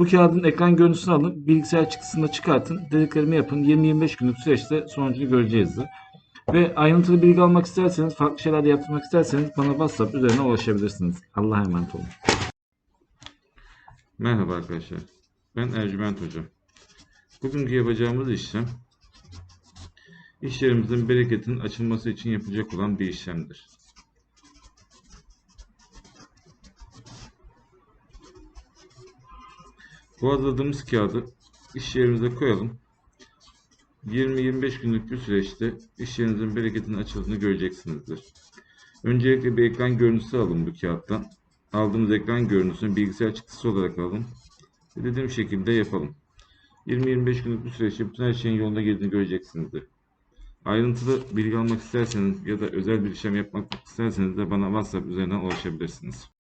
Bu kağıdın ekran görüntüsünü alın, bilgisayar çıktısını çıkartın, dediklerimi yapın. 20-25 günlük süreçte sonucunu göreceğizdir. Ve ayrıntılı bilgi almak isterseniz, farklı şeyler de yaptırmak isterseniz bana WhatsApp üzerine ulaşabilirsiniz. Allah'a emanet olun. Merhaba arkadaşlar. Ben Ercüment Hoca. Bugünkü yapacağımız işlem iş yerimizin bereketin açılması için yapılacak olan bir işlemdir. Bu hazırladığımız kağıdı iş yerimize koyalım. 20-25 günlük bir süreçte iş yerinizin bereketin açıldığını göreceksinizdir. Öncelikle bir ekran görüntüsü alın bu kağıttan. Aldığımız ekran görüntüsünü bilgisayar çıktısı olarak alın. Dediğim şekilde yapalım. 20-25 günlük bir süreçte bütün her şeyin yoluna girdiğini göreceksinizdir. Ayrıntılı bilgi almak isterseniz ya da özel bir işlem yapmak isterseniz de bana WhatsApp üzerinden ulaşabilirsiniz.